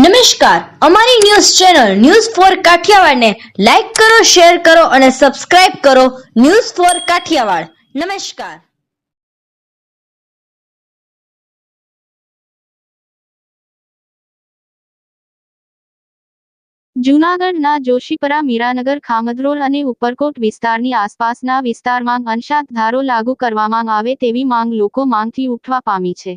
નમસ્કાર. અમારી news channel news four કાઠિયાવાડને લાઈક કરો, શેર કરો અને સબસ્ક્રાઇબ કરો ન્યૂઝ ફોર કાઠિયાવાડ. નમસ્કાર. જૂનાગઢના જોશીપરા મીરાનગર ખામદરોલ અને ઉપરકોટ વિસ્તારની આસપાસના વિસ્તારમાં અંશાત ધારો લાગુ કરવામાં આવે તેવી માંગ લોકો માંગથી ઉઠવા પામી છે.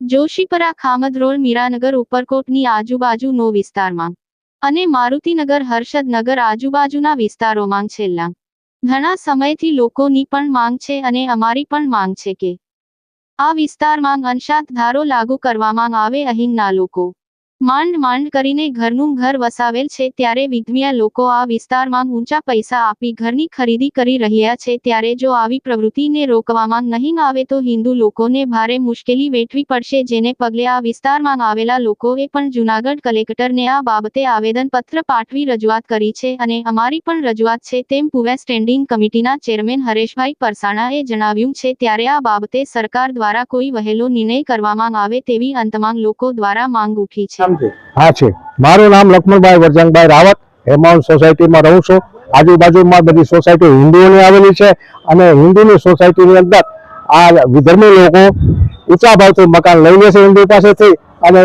જોશીપરા ખામદરોલ મીરાનગર ઉપરકોટની આજુબાજુનો વિસ્તારમાં. અને મારુતિનગર, હર્ષદનગર આજુબાજુના વિસ્તારોમાં છેલ્લા ઘણા સમયથી લોકોની પણ માંગ છે અને અમારી પણ માંગ છે કે આ વિસ્તારમાં અંશાત ધારો લાગુ કરવામાં આવે અહીંના લોકો. માંડ માંડ કરીને ઘરનું ઘર વસાવેલ છે ત્યારે વિધમિયા લોકો આ વિસ્તારમાં ઊંચા પૈસા આપી ઘરની ખરીદી કરી રહ્યા છે ત્યારે જો આવી પ્રવૃત્તિને રોકવામાં નહીં આવે તો હિન્દુ લોકોને ભારે મુશ્કેલી વેઠવી પડશે જેને પગલે આ વિસ્તારમાં આવેલા લોકોએ પણ જૂનાગઢ કલેક્ટરને આ બાબતે આવેદનપત્ર પાઠવી રજૂઆત કરી છે અને અમારી પણ રજૂઆત છે તેમ પુવે સ્ટેન્ડિંગ કમિટીના ચેરમેન હરેશભાઈ પરસાણાએ જણાવ્યું છે ત્યારે આ બાબતે સરકાર દ્વારા કોઈ વહેલો નિર્ણય કરવામાં આવે તેવી અંતમાં લોકો દ્વારા માંગ ઉઠી છે. નામ છે? હા, છે. મારું નામ લક્ષ્મણભાઈ વરજંગભાઈ રાવત. હેમાઉન્ટ સોસાયટીમાં રહું છું. આજુબાજુમાં બધી સોસાયટી હિન્દુઓની આવેલી છે અને હિન્દુની સોસાયટીની અંદર આ વિધર્મી લોકો ઊંચા ભાવથી મકાન લઈ લે છે હિન્દુ પાસેથી અને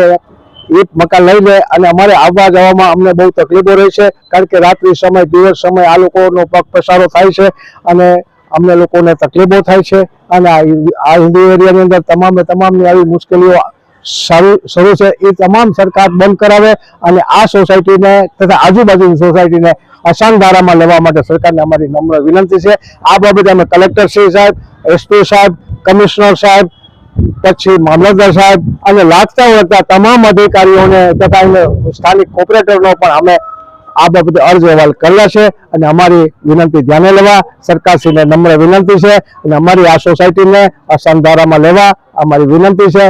એ મકાન લઈ લે અને અમારે આવવા જવામાં અમને બહુ તકલીફો રહે છે કારણ કે રાત્રિ સમય, દિવસ સમય આ લોકોનો પગ પસારો થાય છે અને અમને લોકોને તકલીફો થાય છે અને આ હિન્દુ એરિયાની અંદર તમામે તમામની આવી મુશ્કેલીઓ શરૂ છે. એ તમામ સરકાર બંધ કરાવે અને આ સોસાયટીને તથા આજુબાજુની સોસાયટીને અશાંત ધારામાં લેવા માટે સરકારને અમારી નમ્ર વિનંતી છે. આ બાબતે અમે કલેક્ટર શ્રી સાહેબ, એસપી સાહેબ, કમિશનર સાહેબ, પછી મામલતદાર સાહેબ અને લાગતા વળગતા તમામ અધિકારીઓને તથા સ્થાનિક કોર્પોરેટરનો પણ અમે આ બાબતે અરજ અહેવાલ કરેલા છે અને અમારી વિનંતી ધ્યાને લેવા સરકારશ્રીને નમ્ર વિનંતી છે અને અમારી આ સોસાયટીને અશાંત ધારામાં લેવા અમારી વિનંતી છે.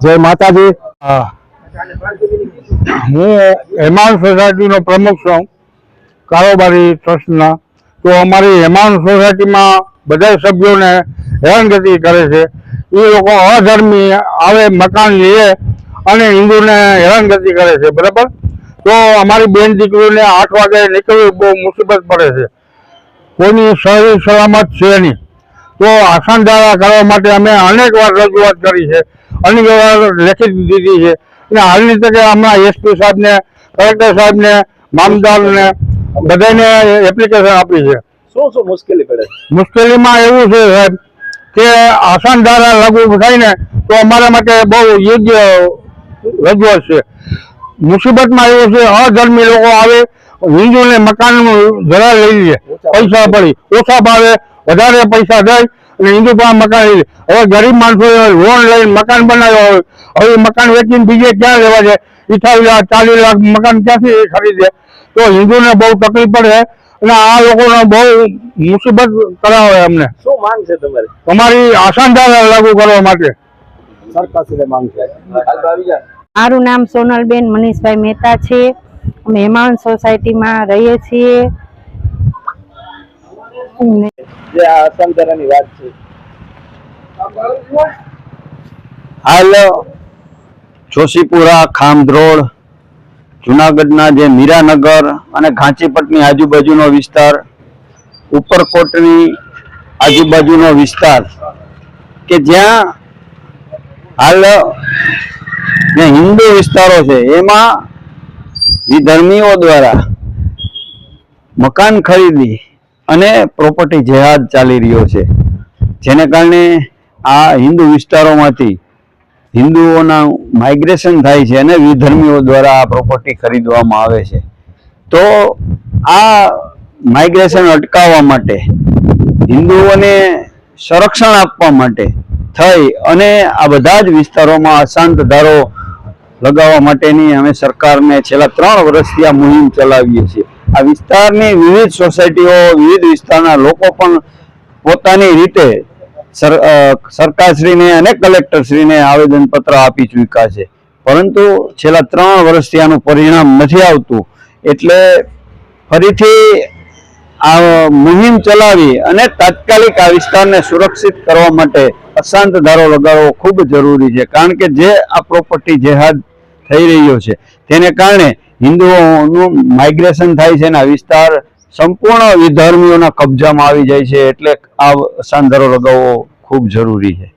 જય માતાજી. હા. હેમાન સોસાયટીનો પ્રમુખ છું. કારોબારી ટ્રસ્ટના. તો અમારી હેમાન સોસાયટીમાં બધા સભ્યોને હેરાનગતિ કરે છે. એ લોકો અધર્મી આવે મકાન લે અને હિન્દુને હેરાનગતિ કરે છે. બરાબર? તો અમારી બેન દીકરીઓને આઠ વાગે નીકળવું બહુ મુસીબત પડે છે. કોઈની શરીર સલામત છે નહીં. તો આસાન ધારા કરવા માટે અમે અનેક વાર રજૂઆત કરી છે. અનેક વાર લેખિત દીધી છે. અને હાલની તકે હમણાં એસપી સાહેબને કલેક્ટર સાહેબને મામદારને બધાને એપ્લિકેશન આપી છે. શું શું મુશ્કેલી પડે? મુશ્કેલીમાં એવું છે સાહેબ કે આસાન ધારા લાગુ થાય ને તો અમારા માટે બહુ યોગ્ય રજૂઆત છે. મુસીબતમાં એવું છે અધર્મી લોકો આવે હિન્દુને મકાન જરા લઈ લે પૈસા પડી. ઓછા ભાવે વધારે પૈસા દઈ અને હિન્દુ પણ મકાન હવે ગરીબ માણસો લોન લઈને મકાન બનાવ્યો હોય. હવે મકાન વેચીને બીજે ક્યાં લેવા છે અઠાવીસ લાખ ચાલીસ લાખ મકાન ક્યાંથી ખરીદે? તો હિન્દુને બહુ તકલીફ પડે અને આ લોકોને બહુ મુસીબત કરાવે અમને. શું માંગ છે તમારી? અમારી આસાનદાર લાગુ કરવા માટે. મારું નામ સોનલબેન મનીષભાઈ મહેતા છે. અમે હેમાઉન્ટ સોસાયટીમાં રહીએ છીએ. જે આ અસંતરાની વાત છે. હાલ જોશીપુરા ખામધ્રોડ જુનાગઢના જે મીરાનગર અને ઘાંચીપટની આજુબાજુનો વિસ્તાર, ઉપરકોટની આજુબાજુનો વિસ્તાર, કે જ્યાં હાલ જે હિન્દુ વિસ્તારો છે, એમાં વિધર્મીઓ દ્વારા મકાન ખરીદી અને પ્રોપર્ટી જેહાદ ચાલી રહ્યો છે. જેને કારણે આ હિન્દુ વિસ્તારોમાંથી હિન્દુઓના માઇગ્રેશન થાય છે અને વિધર્મીઓ દ્વારા આ પ્રોપર્ટી ખરીદવામાં આવે છે. તો આ માઇગ્રેશન અટકાવવા માટે, હિન્દુઓને સંરક્ષણ આપવા માટે થઈ અને આ બધા જ વિસ્તારોમાં અશાંત ધારો લગાવવા માટેની અમે સરકારને છેલ્લા ત્રણ વર્ષથી આ મુહિમ ચલાવીએ છીએ. આ વિસ્તારની વિવિધ સોસાયટીઓ, વિવિધ વિસ્તારના લોકો પણ પોતાની રીતે સર સરકારશ્રીને અને કલેક્ટરશ્રીને આવેદનપત્ર આપી ચૂક્યા છે. પરંતુ છેલ્લા ત્રણ વર્ષથી આનું પરિણામ નથી આવતું. એટલે ફરીથી આ મુહિમ ચલાવી અને તાત્કાલિક આ વિસ્તારને સુરક્ષિત કરવા માટે અશાંત ધારો લગાડવો ખૂબ જરૂરી છે. કારણ કે જે આ પ્રોપર્ટી જેહાદ થઈ રહ્યો છે, તેને કારણે હિન્દુઓનું માઇગ્રેશન થાય છે અને આ વિસ્તાર સંપૂર્ણ વિધર્મીઓના કબજામાં આવી જાય છે એટલે આ સાંધારો લગાવવો ખૂબ જરૂરી છે.